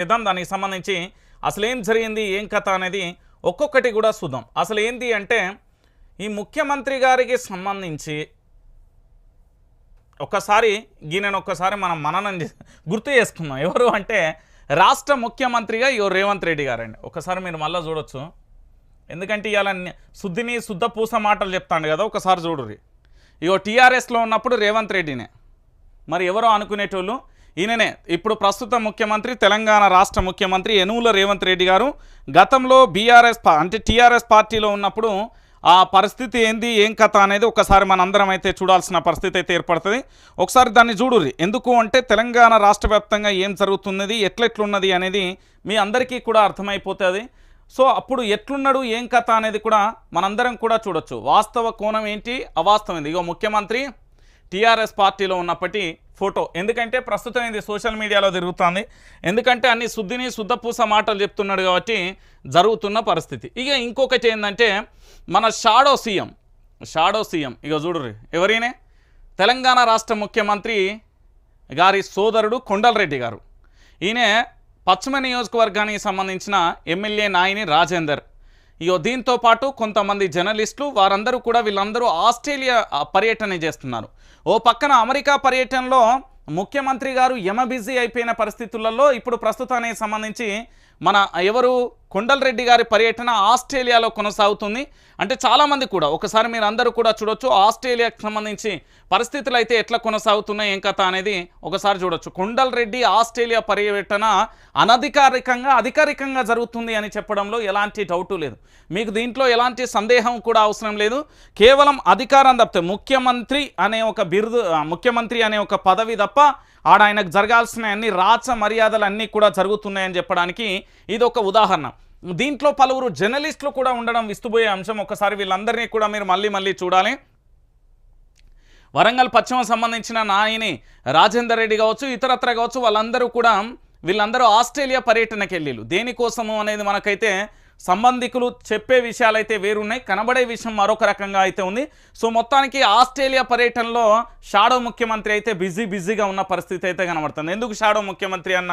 చేద్దాం దానికి సంబంధించి అసలు ఏం జరిగింది ఏం కథ అనేది ఒక్కొక్కటి కూడా చూద్దాం. అసలు ఏంటి అంటే ఈ ముఖ్యమంత్రి గారికి సంబంధించి ఒక్కసారి ఈయనను ఒక్కసారి మనం మననం గుర్తు చేసుకుందాం. ఎవరు అంటే రాష్ట్ర ముఖ్యమంత్రిగా ఇగో రేవంత్ రెడ్డి గారండి. ఒకసారి మీరు మళ్ళీ చూడొచ్చు. ఎందుకంటే ఇవాళ శుద్ధిని శుద్ధ పూస మాటలు చెప్తాడు కదా ఒకసారి చూడుర్రి. ఇగో టీఆర్ఎస్లో ఉన్నప్పుడు రేవంత్ రెడ్డినే. మరి ఎవరో అనుకునేటోళ్ళు ఈయననే. ఇప్పుడు ప్రస్తుత ముఖ్యమంత్రి తెలంగాణ రాష్ట్ర ముఖ్యమంత్రి యనువుల రేవంత్ రెడ్డి గారు గతంలో బీఆర్ఎస్ అంటే టీఆర్ఎస్ పార్టీలో ఉన్నప్పుడు ఆ పరిస్థితి ఏంది ఏం కథ అనేది ఒకసారి మనందరం అయితే చూడాల్సిన పరిస్థితి అయితే ఏర్పడుతుంది. ఒకసారి దాన్ని చూడుర్రి. ఎందుకు అంటే తెలంగాణ రాష్ట్ర వ్యాప్తంగా ఏం జరుగుతున్నది ఎట్లెట్లున్నది అనేది మీ అందరికీ కూడా అర్థమైపోతుంది. సో అప్పుడు ఎట్లున్నాడు ఏం కథ అనేది కూడా మనందరం కూడా చూడొచ్చు. వాస్తవ కోణం ఏంటి? అవాస్తవం ఇదిగో ఇగో ముఖ్యమంత్రి టీఆర్ఎస్ పార్టీలో ఉన్నప్పటి ఫోటో. ఎందుకంటే ప్రస్తుతం ఇది సోషల్ మీడియాలో తిరుగుతుంది. ఎందుకంటే అన్ని శుద్ధిని శుద్ధపూస మాటలు చెప్తున్నాడు కాబట్టి జరుగుతున్న పరిస్థితి. ఇక ఇంకొకటి ఏంటంటే మన షాడో సీఎం షాడో సీఎం ఇక చూడరు ఎవరినే తెలంగాణ రాష్ట్ర ముఖ్యమంత్రి గారి సోదరుడు కొండలరెడ్డి గారు. ఈయన పశ్చిమ నియోజకవర్గానికి సంబంధించిన ఎమ్మెల్యే నాయని రాజేందర్. ఇగో దీంతో పాటు కొంతమంది జర్నలిస్టులు వారందరూ కూడా వీళ్ళందరూ ఆస్ట్రేలియా పర్యటన చేస్తున్నారు. ఓ పక్కన అమెరికా పర్యటనలో ముఖ్యమంత్రి గారు యమ బిజీ అయిపోయిన పరిస్థితులలో ఇప్పుడు ప్రస్తుతానికి సంబంధించి మన ఎవరు కొండలరెడ్డి గారి పర్యటన ఆస్ట్రేలియాలో కొనసాగుతుంది. అంటే చాలామంది కూడా ఒకసారి మీరు అందరూ కూడా చూడొచ్చు ఆస్ట్రేలియాకి సంబంధించి పరిస్థితులు అయితే ఎట్లా కొనసాగుతున్నాయి ఏం కథ అనేది ఒకసారి చూడొచ్చు. కొండలరెడ్డి ఆస్ట్రేలియా పర్యటన అనధికారికంగా అధికారికంగా జరుగుతుంది అని చెప్పడంలో ఎలాంటి డౌటు లేదు. మీకు దీంట్లో ఎలాంటి సందేహం కూడా అవసరం లేదు. కేవలం అధికారం తప్పితే ముఖ్యమంత్రి అనే ఒక బిరుదు ముఖ్యమంత్రి అనే ఒక పదవి తప్ప ఆడ ఆయనకు జరగాల్సిన అన్ని రాచ మర్యాదలు అన్నీ కూడా జరుగుతున్నాయని చెప్పడానికి ఇది ఒక ఉదాహరణ. దీంట్లో పలువురు జర్నలిస్టులు కూడా ఉండడం విస్తుపోయే అంశం ఒకసారి వీళ్ళందరినీ కూడా మీరు మళ్ళీ మళ్ళీ చూడాలి. వరంగల్ పశ్చిమ సంబంధించిన నాయని రాజేందర్ రెడ్డి కావచ్చు ఇతరత్ర కావచ్చు వాళ్ళందరూ కూడా వీళ్ళందరూ ఆస్ట్రేలియా పర్యటనకి వెళ్ళిళ్ళు దేనికోసము అనేది మనకైతే సంబంధికులు చెప్పే విషయాలైతే వేరున్నాయి. కనబడే విషయం మరొక రకంగా అయితే ఉంది. సో మొత్తానికి ఆస్ట్రేలియా పర్యటనలో షాడో ముఖ్యమంత్రి అయితే బిజీ బిజీగా ఉన్న పరిస్థితి అయితే కనబడుతుంది. ఎందుకు షాడో ముఖ్యమంత్రి అన్న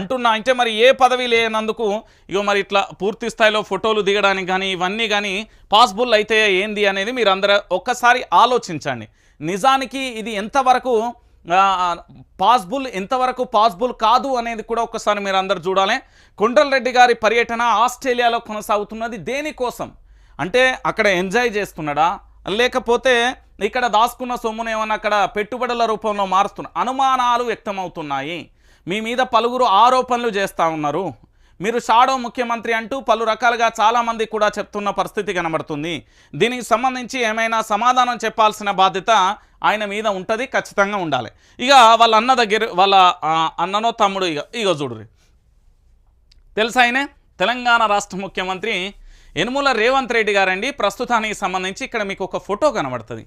అంటున్నా అంటే మరి ఏ పదవి లేనందుకు ఇగో మరి ఇట్లా పూర్తి స్థాయిలో ఫోటోలు దిగడానికి కానీ ఇవన్నీ కానీ పాసిబుల్ అయితే ఏంది అనేది మీరు అందరూ ఒక్కసారి ఆలోచించండి. నిజానికి ఇది ఎంతవరకు పాసిబుల్ ఎంతవరకు పాసిబుల్ కాదు అనేది కూడా ఒక్కసారి మీరు అందరు చూడాలి కొండలరెడ్డి గారి పర్యటన ఆస్ట్రేలియాలో కొనసాగుతున్నది దేనికోసం? అంటే అక్కడ ఎంజాయ్ చేస్తున్నాడా? లేకపోతే ఇక్కడ దాచుకున్న సొమ్మును ఏమన్నా అక్కడ పెట్టుబడుల రూపంలో మారుస్తున్న అనుమానాలు వ్యక్తమవుతున్నాయి. మీ మీద పలువురు ఆరోపణలు చేస్తూ ఉన్నారు. మీరు షాడో ముఖ్యమంత్రి అంటూ పలు రకాలుగా చాలామంది కూడా చెప్తున్న పరిస్థితి కనబడుతుంది. దీనికి సంబంధించి ఏమైనా సమాధానం చెప్పాల్సిన బాధ్యత ఆయన మీద ఉంటుంది ఖచ్చితంగా ఉండాలి. ఇక వాళ్ళ అన్న దగ్గర వాళ్ళ అన్ననో తమ్ముడు ఇక ఇక చూడుర్రి. తెలుసా ఆయనే? తెలంగాణ రాష్ట్ర ముఖ్యమంత్రి యనుమల రేవంత్ రెడ్డి గారండి. ప్రస్తుతానికి సంబంధించి ఇక్కడ మీకు ఒక ఫోటో కనబడుతుంది.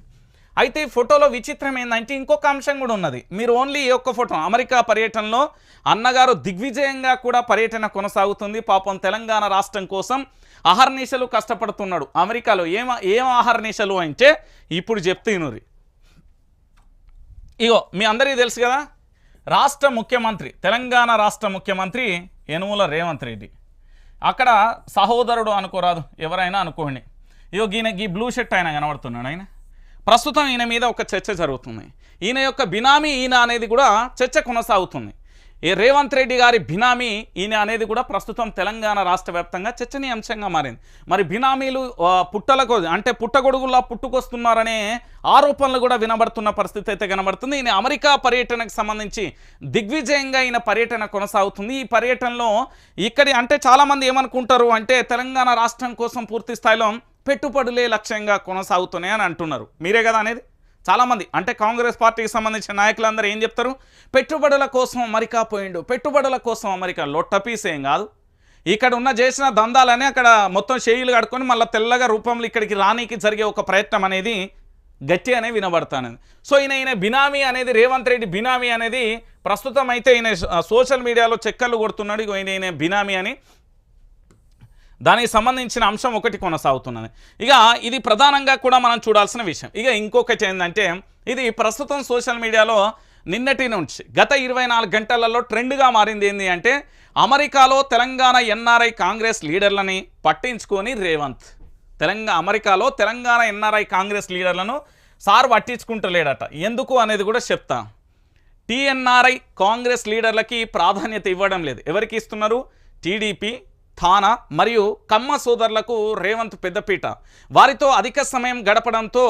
అయితే ఈ ఫోటోలో విచిత్రం ఏంటంటే ఇంకొక అంశం కూడా ఉన్నది. మీరు ఓన్లీ ఈ ఒక్క ఫోటో అమెరికా పర్యటనలో అన్నగారు దిగ్విజయంగా కూడా పర్యటన కొనసాగుతుంది. పాపం తెలంగాణ రాష్ట్రం కోసం ఆహర్నిశలు కష్టపడుతున్నాడు. అమెరికాలో ఏం ఏం ఆహర్నిశలు అంటే ఇప్పుడు చెప్తున్నారు ఇగో మీ అందరికీ తెలుసు కదా రాష్ట్ర ముఖ్యమంత్రి తెలంగాణ రాష్ట్ర ముఖ్యమంత్రి యనుమల రేవంత్ రెడ్డి. అక్కడ సహోదరుడు అనుకోరాదు ఎవరైనా అనుకోండి. ఇగో ఈయన ఈ బ్లూ షర్ట్ ఆయన కనబడుతున్నాడు ఆయన. ప్రస్తుతం ఈయన మీద ఒక చర్చ జరుగుతుంది. ఈయన యొక్క బినామీ ఈయన అనేది కూడా చర్చ కొనసాగుతుంది. ఈ రేవంత్ రెడ్డి గారి బినామీ ఈయన అనేది కూడా ప్రస్తుతం తెలంగాణ రాష్ట్ర వ్యాప్తంగా చర్చనీయాంశంగా మారింది. మరి బినామీలు పుట్టలకు అంటే పుట్టగొడుగులా పుట్టుకొస్తున్నారనే ఆరోపణలు కూడా వినబడుతున్న పరిస్థితి అయితే కనబడుతుంది. ఈయన అమెరికా పర్యటనకు సంబంధించి దిగ్విజయంగా ఈయన పర్యటన కొనసాగుతుంది. ఈ పర్యటనలో ఇక్కడి అంటే చాలామంది ఏమనుకుంటారు అంటే తెలంగాణ రాష్ట్రం కోసం పూర్తి స్థాయిలో పెట్టుబడులే లక్ష్యంగా కొనసాగుతున్నాయని అంటున్నారు. మీరే కదా అనేది? చాలామంది అంటే కాంగ్రెస్ పార్టీకి సంబంధించిన నాయకులందరూ ఏం చెప్తారు? పెట్టుబడుల కోసం అమెరికా పోయిండు. పెట్టుబడుల కోసం అమెరికా లొట్టపీస్ ఏం కాదు. ఇక్కడ ఉన్న చేసిన దందాలని అక్కడ మొత్తం షేయిలు కడుక్కొని మళ్ళీ తెల్లగా రూపంలో ఇక్కడికి రానీకి జరిగే ఒక ప్రయత్నం అనేది గట్టి అనే వినబడతానని. సో ఈయన ఈయన బినామీ అనేది రేవంత్ రెడ్డి బినామీ అనేది ప్రస్తుతం అయితే ఈయన సోషల్ మీడియాలో చెక్కర్లు కొడుతున్నాడు. ఇగో ఈయన ఈయన బినామీ అని దానికి సంబంధించిన అంశం ఒకటి కొనసాగుతున్నది. ఇక ఇది ప్రధానంగా కూడా మనం చూడాల్సిన విషయం. ఇక ఇంకొకటి ఏంటంటే ఇది ప్రస్తుతం సోషల్ మీడియాలో నిన్నటి నుంచి గత ఇరవై నాలుగు గంటలలో ట్రెండ్గా మారింది ఏంటి అంటే అమెరికాలో తెలంగాణ ఎన్ఆర్ఐ కాంగ్రెస్ లీడర్లని పట్టించుకొని రేవంత్. తెలంగాణ అమెరికాలో తెలంగాణ ఎన్ఆర్ఐ కాంగ్రెస్ లీడర్లను సార్ పట్టించుకుంటలేడట. ఎందుకు అనేది కూడా చెప్తా. టీఎన్ఆర్ఐ కాంగ్రెస్ లీడర్లకి ప్రాధాన్యత ఇవ్వడం లేదు. ఎవరికి ఇస్తున్నారు? టీడీపీ థానా మరియు కమ్మ సోదరులకు రేవంత్ పెద్దపీట. వారితో అధిక సమయం గడపడంతో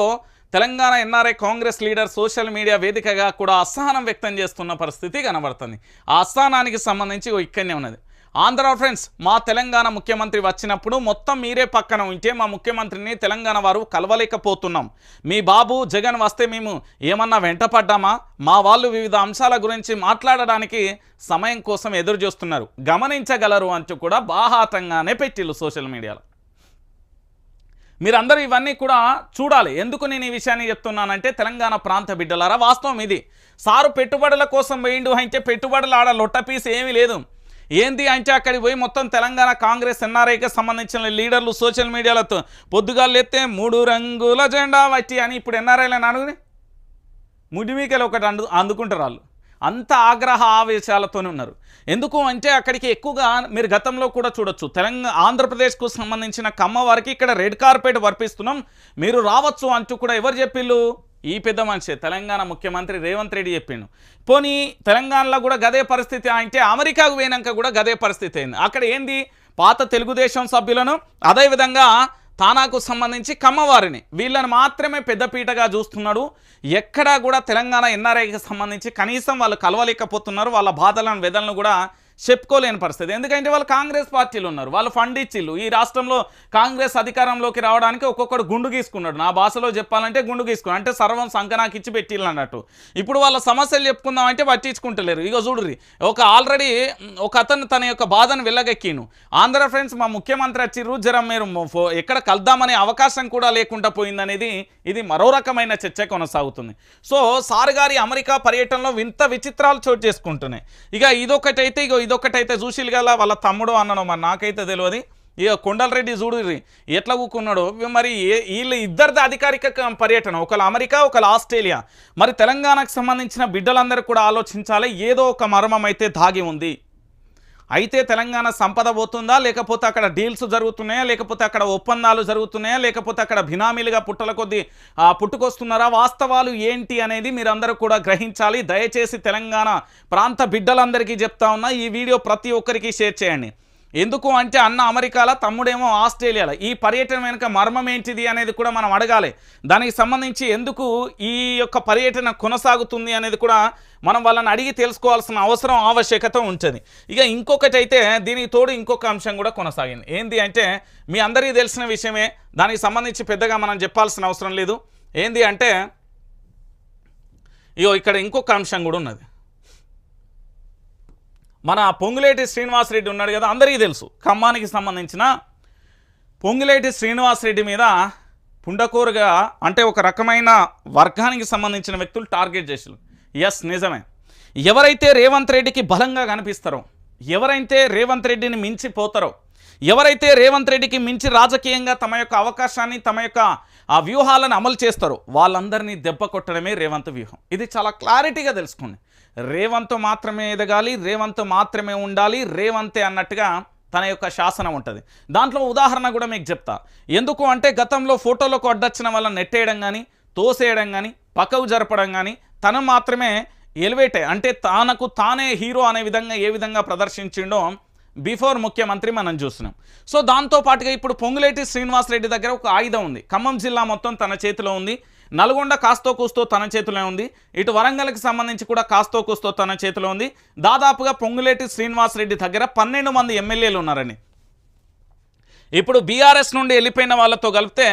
Telangana NRI Congress leader social media వేదికగా కూడా అసహనం వ్యక్తం చేస్తున్న పరిస్థితి కనబడుతుంది. ఆ అసహనానికి సంబంధించి ఓ ఇక్కడనే ఉన్నది. ఆంధ్ర ఫ్రెండ్స్ మా తెలంగాణ ముఖ్యమంత్రి వచ్చినప్పుడు మొత్తం మీరే పక్కన ఉంటే మా ముఖ్యమంత్రిని తెలంగాణ వారు కలవలేకపోతున్నాం. మీ బాబు జగన్ వస్తే మేము ఏమన్నా వెంటపడ్డామా? మా వాళ్ళు వివిధ అంశాల గురించి మాట్లాడడానికి సమయం కోసం ఎదురు చూస్తున్నారు. గమనించగలరు అంటూ కూడా బాహాతంగానే పెట్టిల్లు సోషల్ మీడియాలో. మీరందరూ ఇవన్నీ కూడా చూడాలి. ఎందుకు నేను ఈ విషయాన్ని చెప్తున్నానంటే తెలంగాణ ప్రాంత బిడ్డలారా వాస్తవం ఇది. సారు పెట్టుబడుల కోసం వేయిండు అంటే పెట్టుబడులు ఆడ లొట్టపీస్ ఏమీ లేదు. ఏంది అంటే అక్కడికి పోయి మొత్తం తెలంగాణ కాంగ్రెస్ ఎన్ఆర్ఐకి సంబంధించిన లీడర్లు సోషల్ మీడియాలతో పొద్దుగాలు ఎత్తే మూడు రంగుల జెండా వచ్చి అని ఇప్పుడు ఎన్ఆర్ఐలను అడుగుని ముడిమీకలు ఒకటి అందు అందుకుంటారు వాళ్ళు. అంత ఆగ్రహ ఆవేశాలతోనే ఉన్నారు. ఎందుకు అంటే అక్కడికి ఎక్కువగా మీరు గతంలో కూడా చూడొచ్చు. తెలంగాణ ఆంధ్రప్రదేశ్కు సంబంధించిన కమ్మ వారికి ఇక్కడ రెడ్ కార్పెట్ వర్పిస్తున్నాం. మీరు రావచ్చు అంటూ కూడా ఎవరు చెప్పిళ్ళు? ఈ పెద్ద మనిషి. తెలంగాణ ముఖ్యమంత్రి రేవంత్ రెడ్డి చెప్పిండు. పోనీ తెలంగాణలో కూడా గదే పరిస్థితి అంటే అమెరికాకు పోయినాక కూడా గదే పరిస్థితి అయింది. అక్కడ ఏంది? పాత తెలుగుదేశం సభ్యులను అదేవిధంగా తానాకు సంబంధించి కమ్మవారిని వీళ్ళని మాత్రమే పెద్దపీటగా చూస్తున్నాడు. ఎక్కడా కూడా తెలంగాణ ఎన్ఆర్ఐకి సంబంధించి కనీసం వాళ్ళు కలవలేకపోతున్నారు. వాళ్ళ బాధలను వెదలను కూడా చెప్పుకోలేని పరిస్థితి. ఎందుకంటే వాళ్ళు కాంగ్రెస్ పార్టీలు ఉన్నారు. వాళ్ళు ఫండ్ ఇచ్చిళ్ళు. ఈ రాష్ట్రంలో కాంగ్రెస్ అధికారంలోకి రావడానికి ఒక్కొక్కడు గుండు గీసుకున్నాడు. నా భాషలో చెప్పాలంటే గుండు గీసుకున్నాడు. అంటే సర్వం సంకనాకి ఇచ్చి పెట్టిళ్ళు అన్నట్టు. ఇప్పుడు వాళ్ళ సమస్యలు చెప్పుకుందాం అంటే పట్టించుకుంటలేరు. ఇక చూడుర్రి. ఒక ఆల్రెడీ ఒక అతను తన యొక్క బాధను వెళ్ళగెక్కిను ఆంధ్ర ఫ్రెండ్స్ మా ముఖ్యమంత్రి వచ్చిర్రు. జరం మీరు ఎక్కడ కలుద్దామనే అవకాశం కూడా లేకుండా పోయిందనేది ఇది మరో రకమైన చర్చ కొనసాగుతుంది. సో సార్ గారి అమెరికా పర్యటనలో వింత విచిత్రాలు చోటు చేసుకుంటున్నాయి. ఇక ఇదొకటైతే ఇక ఇదొకటైతే చూసిలు గల వాళ్ళ తమ్ముడు అన్నను మరి నాకైతే తెలియదు ఇక కొండలరెడ్డి చూడు ఎట్లా కూకున్నాడో మరి వీళ్ళ వీళ్ళు ఇద్దరిది అధికారిక పర్యటన ఒకళ్ళు అమెరికా ఒకళ్ళు ఆస్ట్రేలియా. మరి తెలంగాణకు సంబంధించిన బిడ్డలందరూ కూడా ఆలోచించాలి ఏదో ఒక మర్మం అయితే దాగి ఉంది. అయితే తెలంగాణ సంపద పోతుందా? లేకపోతే అక్కడ డీల్స్ జరుగుతున్నాయా? లేకపోతే అక్కడ ఒప్పందాలు జరుగుతున్నాయా? లేకపోతే అక్కడ బినామీలుగా పుట్టల కొద్దీ పుట్టుకొస్తున్నారా? వాస్తవాలు ఏంటి అనేది మీరందరూ కూడా గ్రహించాలి. దయచేసి తెలంగాణ ప్రాంత బిడ్డలందరికీ చెప్తా ఉన్నా ఈ వీడియో ప్రతి ఒక్కరికి షేర్ చేయండి. ఎందుకు అంటే అన్న అమెరికాలో తమ్ముడేమో ఆస్ట్రేలియాలో. ఈ పర్యటన వెనుక మర్మం ఏంటిది అనేది కూడా మనం అడగాలి. దానికి సంబంధించి ఎందుకు ఈ యొక్క పర్యటన కొనసాగుతుంది అనేది కూడా మనం వాళ్ళని అడిగి తెలుసుకోవాల్సిన అవసరం ఆవశ్యకత ఉంటుంది. ఇక ఇంకొకటి అయితే దీనికి తోడు ఇంకొక అంశం కూడా కొనసాగింది. ఏంది అంటే మీ అందరికీ తెలిసిన విషయమే. దానికి సంబంధించి పెద్దగా మనం చెప్పాల్సిన అవసరం లేదు. ఏంది అంటే ఇగో ఇక్కడ ఇంకొక అంశం కూడా ఉన్నది. మన పొంగులేటి శ్రీనివాసరెడ్డి ఉన్నాడు కదా అందరికీ తెలుసు. ఖమ్మానికి సంబంధించిన పొంగులేటి శ్రీనివాసరెడ్డి మీద పుండకూరుగా అంటే ఒక రకమైన వర్గానికి సంబంధించిన వ్యక్తులు టార్గెట్ చేసారు ఎస్ నిజమే. ఎవరైతే రేవంత్ రెడ్డికి బలంగా కనిపిస్తారో ఎవరైతే రేవంత్ రెడ్డిని మించిపోతారో ఎవరైతే రేవంత్ రెడ్డికి మించి రాజకీయంగా తమ యొక్క అవకాశాన్ని తమ యొక్క ఆ వ్యూహాలను అమలు చేస్తారో వాళ్ళందరినీ దెబ్బ కొట్టడమే రేవంత్ వ్యూహం. ఇది చాలా క్లారిటీగా తెలుసుకోండి. రేవంత్ మాత్రమే ఎదగాలి రేవంత్ మాత్రమే ఉండాలి రేవంతే అన్నట్టుగా తన యొక్క శాసనం ఉంటుంది. దాంట్లో ఉదాహరణ కూడా మీకు చెప్తా. ఎందుకు అంటే గతంలో ఫోటోలకు అడ్డొచ్చిన వాళ్ళని నెట్టేయడం కానీ తోసేయడం కానీ పక్కకు జరపడం కానీ తను మాత్రమే ఎలివేట్ అంటే తనకు తానే హీరో అనే విధంగా ఏ విధంగా ప్రదర్శించిండో బిఫోర్ ముఖ్యమంత్రి మనం చూస్తున్నాం. సో దాంతో పాటుగా ఇప్పుడు పొంగులేటి శ్రీనివాసరెడ్డి దగ్గర ఒక ఆయుధం ఉంది. ఖమ్మం జిల్లా మొత్తం తన చేతిలో ఉంది. నల్గొండ కాస్తో కూస్తో తన చేతిలో ఉంది. ఇటు వరంగల్కి సంబంధించి కూడా కాస్తో కూస్తో తన చేతిలో ఉంది. దాదాపుగా పొంగులేటి శ్రీనివాసరెడ్డి దగ్గర పన్నెండు మంది ఎమ్మెల్యేలు ఉన్నారని. ఇప్పుడు బీఆర్ఎస్ నుండి వెళ్ళిపోయిన వాళ్ళతో కలిపితే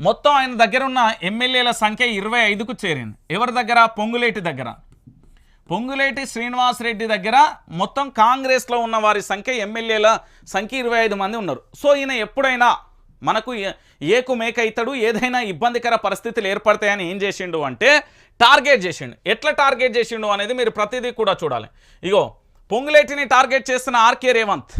మొత్తం ఆయన దగ్గర ఉన్న ఎమ్మెల్యేల సంఖ్య ఇరవై ఐదుకు చేరింది. ఎవరి దగ్గర? పొంగులేటి దగ్గర. పొంగులేటి శ్రీనివాసరెడ్డి దగ్గర మొత్తం కాంగ్రెస్లో ఉన్న వారి సంఖ్య ఎమ్మెల్యేల సంఖ్య ఇరవై ఐదు మంది ఉన్నారు. సో ఈయన ఎప్పుడైనా మనకు ఏకు మేక అవుతాడు ఏదైనా ఇబ్బందికర పరిస్థితులు ఏర్పడతాయని ఏం చేసిండు అంటే టార్గెట్ చేసిండు. ఎట్లా టార్గెట్ చేసిండు అనేది మీరు ప్రతిదీ కూడా చూడాలి. ఇగో పొంగులేటిని టార్గెట్ చేస్తున్న ఆర్కే రేవంత్.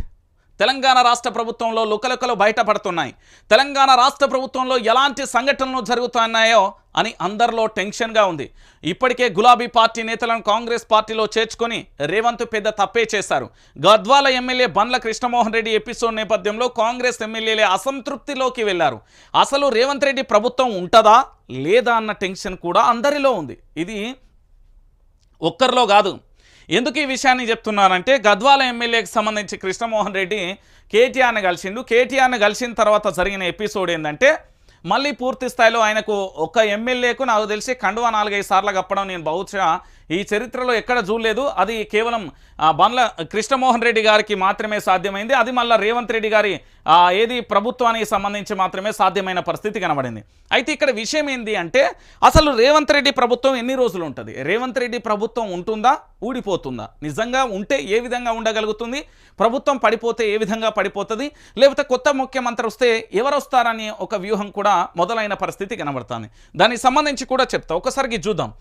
తెలంగాణ రాష్ట్ర ప్రభుత్వంలో లుకలుకలు బయటపడుతున్నాయి. తెలంగాణ రాష్ట్ర ప్రభుత్వంలో ఎలాంటి సంఘటనలు జరుగుతున్నాయో అని అందరిలో టెన్షన్గా ఉంది. ఇప్పటికే గులాబీ పార్టీ నేతలను కాంగ్రెస్ పార్టీలో చేర్చుకొని రేవంత్ పెద్ద తప్పే చేశారు. గద్వాల ఎమ్మెల్యే బండ్ల కృష్ణమోహన్ రెడ్డి ఎపిసోడ్ నేపథ్యంలో కాంగ్రెస్ ఎమ్మెల్యేలే అసంతృప్తిలోకి వెళ్ళారు అసలు రేవంత్ రెడ్డి ప్రభుత్వం ఉంటుందా లేదా అన్న టెన్షన్ కూడా అందరిలో ఉంది. ఇది ఒక్కరిలో కాదు ఎందుకు ఈ విషయాన్ని చెప్తున్నానంటే గద్వాల ఎమ్మెల్యేకి సంబంధించి కృష్ణమోహన్ రెడ్డి కేటీఆర్ని కలిసిండు. కేటీఆర్ని కలిసిన తర్వాత జరిగిన ఎపిసోడ్ ఏంటంటే మళ్ళీ పూర్తి స్థాయిలో ఆయనకు ఒక ఎమ్మెల్యేకు నాకు తెలిసి కండువా నాలుగైదు సార్లు కప్పడం నేను బహుశా ఈ చరిత్రలో ఎక్కడ చూడలేదు అది కేవలం బండ్ల కృష్ణమోహన్ రెడ్డి గారికి మాత్రమే సాధ్యమైంది. అది మళ్ళీ రేవంత్ రెడ్డి గారి ఏది ప్రభుత్వానికి సంబంధించి మాత్రమే సాధ్యమైన పరిస్థితి కనబడింది. అయితే ఇక్కడ విషయం ఏంది అంటే అసలు రేవంత్ రెడ్డి ప్రభుత్వం ఎన్ని రోజులు ఉంటుంది? రేవంత్ రెడ్డి ప్రభుత్వం ఉంటుందా? ఊడిపోతుందా? నిజంగా ఉంటే ఏ విధంగా ఉండగలుగుతుంది? ప్రభుత్వం పడిపోతే ఏ విధంగా పడిపోతుంది? లేకపోతే కొత్త ముఖ్యమంత్రి వస్తే ఎవరు వస్తారని ఒక వ్యూహం కూడా మొదలైన పరిస్థితి కనబడుతుంది. దానికి సంబంధించి కూడా చెప్తా. ఒకసారికి చూద్దాం.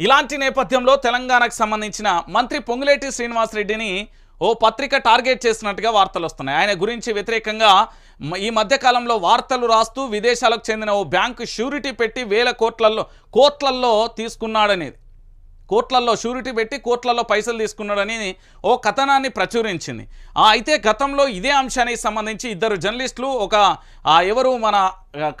ఇలాంటి నేపథ్యంలో తెలంగాణకు సంబంధించిన మంత్రి పొంగులేటి శ్రీనివాసరెడ్డిని ఓ పత్రిక టార్గెట్ చేసినట్టుగా వార్తలు వస్తున్నాయి. ఆయన గురించి వ్యతిరేకంగా ఈ మధ్యకాలంలో వార్తలు రాస్తూ విదేశాలకు చెందిన ఓ బ్యాంకు షూరిటీ పెట్టి వేల కోట్లలో కోట్లల్లో తీసుకున్నాడనేది. కోట్లల్లో షూరిటీ పెట్టి కోట్లల్లో పైసలు తీసుకున్నాడని ఓ కథనాన్ని ప్రచురించింది. అయితే గతంలో ఇదే అంశానికి సంబంధించి ఇద్దరు జర్నలిస్టులు ఒక ఎవరు మన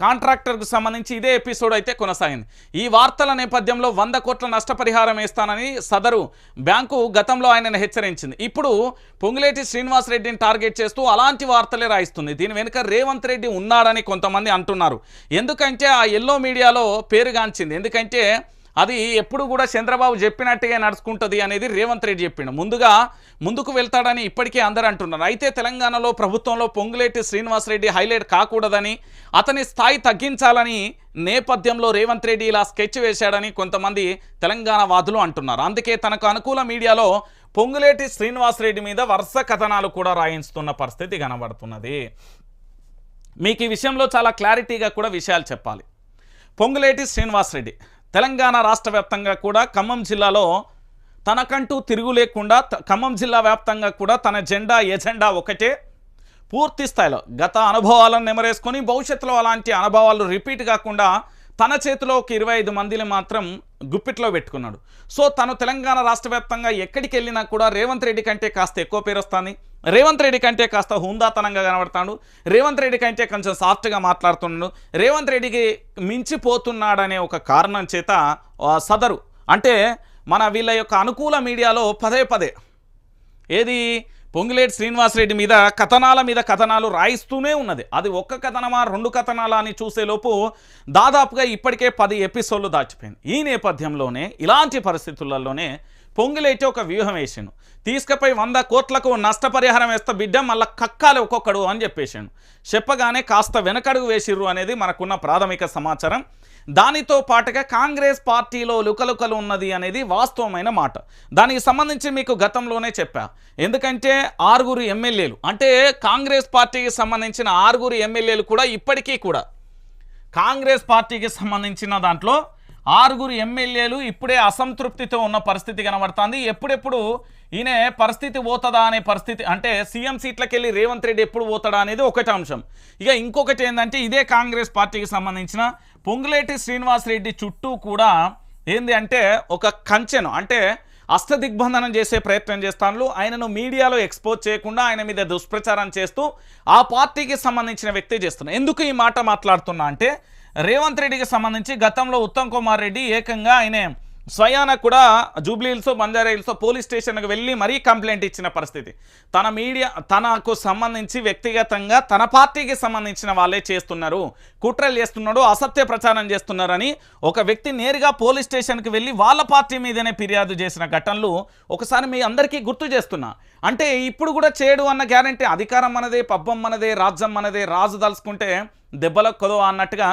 కాంట్రాక్టర్కు సంబంధించి ఇదే ఎపిసోడ్ అయితే కొనసాగింది. ఈ వార్తల నేపథ్యంలో వంద కోట్ల నష్టపరిహారం వేస్తానని సదరు బ్యాంకు గతంలో ఆయనను హెచ్చరించింది. ఇప్పుడు పొంగులేటి శ్రీనివాసరెడ్డిని టార్గెట్ చేస్తూ అలాంటి వార్తలే రాయిస్తుంది. దీని వెనుక రేవంత్ రెడ్డి ఉన్నాడని కొంతమంది అంటున్నారు. ఎందుకంటే ఆ ఎల్లో మీడియాలో పేరుగాంచింది ఎందుకంటే అది ఎప్పుడు కూడా చంద్రబాబు చెప్పినట్టుగా నడుచుకుంటుంది అనేది రేవంత్ రెడ్డి చెప్పిండు. ముందుగా ముందుకు వెళ్తాడని ఇప్పటికే అందరూ అంటున్నారు. అయితే తెలంగాణలో ప్రభుత్వంలో పొంగులేటి శ్రీనివాసరెడ్డి హైలైట్ కాకూడదని అతని స్థాయి తగ్గించాలని నేపథ్యంలో రేవంత్ రెడ్డి ఇలా స్కెచ్ వేశాడని కొంతమంది తెలంగాణ వాదులు అంటున్నారు. అందుకే తనకు అనుకూల మీడియాలో పొంగులేటి శ్రీనివాసరెడ్డి మీద వరుస కథనాలు కూడా రాయించుతున్న పరిస్థితి కనబడుతున్నది. మీకు ఈ విషయంలో చాలా క్లారిటీగా కూడా విషయాలు చెప్పాలి. పొంగులేటి శ్రీనివాసరెడ్డి తెలంగాణ రాష్ట్ర వ్యాప్తంగా కూడా ఖమ్మం జిల్లాలో తనకంటూ తిరుగు లేకుండా త- ఖమ్మం జిల్లా వ్యాప్తంగా కూడా తన జెండా ఎజెండా ఒకటే. పూర్తి స్థాయిలో గత అనుభవాలను నెమరేసుకొని భవిష్యత్తులో అలాంటి అనుభవాలు రిపీట్ కాకుండా తన చేతిలో ఒక ఇరవై ఐదు మందిని మాత్రం గుప్పిట్లో పెట్టుకున్నాడు. సో తను తెలంగాణ రాష్ట్ర వ్యాప్తంగా ఎక్కడికి వెళ్ళినా కూడా రేవంత్ రెడ్డి కంటే కాస్త ఎక్కువ పేరు వస్తుంది. రేవంత్ రెడ్డి కంటే కాస్త హుందాతనంగా కనబడతాడు. రేవంత్ రెడ్డి కంటే కొంచెం సాఫ్ట్గా మాట్లాడుతున్నాడు. రేవంత్ రెడ్డికి మించిపోతున్నాడనే ఒక కారణం చేత సదరు. అంటే మన వీళ్ళ యొక్క అనుకూల మీడియాలో పదే పదే ఏది పొంగిలేటి శ్రీనివాసరెడ్డి మీద కథనాల మీద కథనాలు రాయిస్తూనే ఉన్నది. అది ఒక్క కథనమా రెండు కథనాలా అని చూసేలోపు దాదాపుగా ఇప్పటికే పది ఎపిసోడ్లు దాచిపోయింది. ఈ నేపథ్యంలోనే ఇలాంటి పరిస్థితులలోనే పొంగిలేటి ఒక వ్యూహం వేసాను తీసుకుపోయి వంద కోట్లకు నష్టపరిహారం వేస్తే బిడ్డ మళ్ళీ కక్కాలి ఒక్కొక్కడు అని చెప్పేశాను చెప్పగానే కాస్త వెనకడుగు వేసిర్రు అనేది మనకున్న ప్రాథమిక సమాచారం. దానితో పాటుగా కాంగ్రెస్ పార్టీలో లుకలుకలు ఉన్నది అనేది వాస్తవమైన మాట. దానికి సంబంధించి మీకు గతంలోనే చెప్పా. ఎందుకంటే ఆరుగురు ఎమ్మెల్యేలు అంటే కాంగ్రెస్ పార్టీకి సంబంధించిన ఆరుగురు ఎమ్మెల్యేలు కూడా ఇప్పటికీ కూడా కాంగ్రెస్ పార్టీకి సంబంధించిన దాంట్లో ఆరుగురు ఎమ్మెల్యేలు ఇప్పుడే అసంతృప్తితో ఉన్న పరిస్థితి కనబడుతుంది. ఎప్పుడెప్పుడు ఈయన పరిస్థితి పోతుందా అనే పరిస్థితి అంటే సీఎం సీట్లకు వెళ్ళి రేవంత్ రెడ్డి ఎప్పుడు పోతాడా అనేది ఒకటి అంశం. ఇక ఇంకొకటి ఏంటంటే ఇదే కాంగ్రెస్ పార్టీకి సంబంధించిన పొంగులేటి శ్రీనివాస్ రెడ్డి చుట్టూ కూడా ఏంది అంటే ఒక కంచెను అంటే అష్టదిగ్బంధనం చేసే ప్రయత్నం చేస్తాను ఆయనను మీడియాలో ఎక్స్పోజ్ చేయకుండా ఆయన మీద దుష్ప్రచారం చేస్తూ ఆ పార్టీకి సంబంధించిన వ్యక్తి చేస్తున్నాను ఎందుకు ఈ మాట మాట్లాడుతున్నా అంటే రేవంత్ రెడ్డికి సంబంధించి గతంలో ఉత్తమ్ కుమార్ రెడ్డి ఏకంగా ఆయన స్వయాన కూడా జూబ్లీ హిల్స్ బంజారా పోలీస్ స్టేషన్కి వెళ్ళి మరీ కంప్లైంట్ ఇచ్చిన పరిస్థితి. తన మీడియా తనకు సంబంధించి వ్యక్తిగతంగా తన పార్టీకి సంబంధించిన వాళ్ళే చేస్తున్నారు. కుట్రలు చేస్తున్నాడు అసత్య ప్రచారం చేస్తున్నారని ఒక వ్యక్తి నేరుగా పోలీస్ స్టేషన్కి వెళ్ళి వాళ్ళ పార్టీ మీదనే ఫిర్యాదు చేసిన ఘటనలు ఒకసారి మీ అందరికీ గుర్తు చేస్తున్నా. అంటే ఇప్పుడు కూడా చేయడు అన్న గ్యారంటీ అధికారం మనదే పబ్బం మనదే రాజ్యం మనదే రాజు దలుచుకుంటే దెబ్బలకు అన్నట్టుగా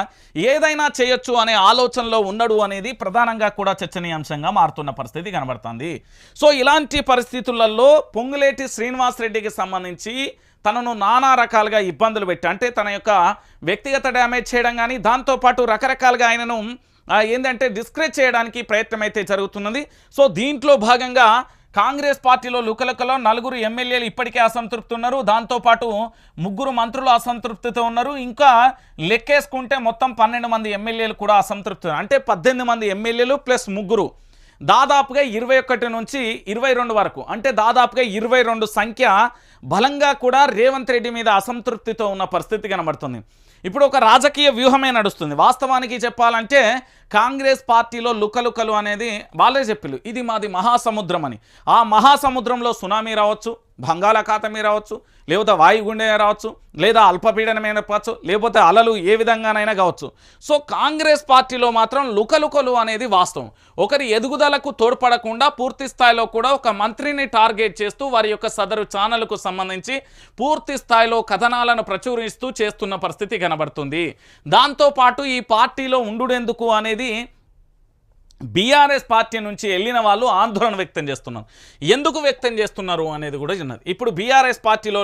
ఏదైనా చేయొచ్చు అనే ఆలోచనలో ఉండడు అనేది ప్రధానంగా కూడా చర్చనీయాంశంగా మారుతున్న పరిస్థితి కనబడుతుంది. సో ఇలాంటి పరిస్థితులలో పొంగులేటి శ్రీనివాస్ రెడ్డికి సంబంధించి తనను నానా రకాలుగా ఇబ్బందులు పెట్టి అంటే తన యొక్క వ్యక్తిగత డ్యామేజ్ చేయడం కానీ దాంతోపాటు రకరకాలుగా ఆయనను ఏంటంటే డిస్కరేజ్ చేయడానికి ప్రయత్నం అయితే జరుగుతున్నది. సో దీంట్లో భాగంగా కాంగ్రెస్ పార్టీలో లుకలుకలో నలుగురు ఎమ్మెల్యేలు ఇప్పటికే అసంతృప్తి ఉన్నారు దాంతోపాటు ముగ్గురు మంత్రులు అసంతృప్తితో ఉన్నారు. ఇంకా లెక్కేసుకుంటే మొత్తం పన్నెండు మంది ఎమ్మెల్యేలు కూడా అసంతృప్తి ఉన్నారు. అంటే పద్దెనిమిది మంది ఎమ్మెల్యేలు ప్లస్ ముగ్గురు దాదాపుగా ఇరవై ఒకటి నుంచి ఇరవై రెండు వరకు. అంటే దాదాపుగా ఇరవై రెండు సంఖ్య బలంగా కూడా రేవంత్ రెడ్డి మీద అసంతృప్తితో ఉన్న పరిస్థితి కనబడుతుంది. ఇప్పుడు ఒక రాజకీయ వ్యూహమే నడుస్తుంది. వాస్తవానికి చెప్పాలంటే కాంగ్రెస్ పార్టీలో లుకలుకలు అనేది వాళ్ళే చెప్పిల్లు ఇది మాది మహాసముద్రం అని ఆ మహాసముద్రంలో సునామీ రావచ్చు బంగాళాఖాతమే రావచ్చు లేకపోతే వాయుగుండే రావచ్చు లేదా అల్పపీడనమైన కావచ్చు లేకపోతే అలలు ఏ విధంగానైనా కావచ్చు. సో కాంగ్రెస్ పార్టీలో మాత్రం లుకలుకలు అనేది వాస్తవం. ఒకరి ఎదుగుదలకు తోడ్పడకుండా పూర్తి స్థాయిలో కూడా ఒక మంత్రిని టార్గెట్ చేస్తూ వారి యొక్క సదరు ఛానల్కు సంబంధించి పూర్తి స్థాయిలో కథనాలను ప్రచురిస్తూ చేస్తున్న పరిస్థితి కనబడుతుంది. దాంతోపాటు ఈ పార్టీలో ఉండుడెందుకు అనేది బీఆర్ఎస్ పార్టీ నుంచి వెళ్ళిన వాళ్ళు ఆందోళన వ్యక్తం చేస్తున్నారు. ఎందుకు వ్యక్తం చేస్తున్నారు అనేది కూడా చిన్నది ఇప్పుడు బీఆర్ఎస్ పార్టీలో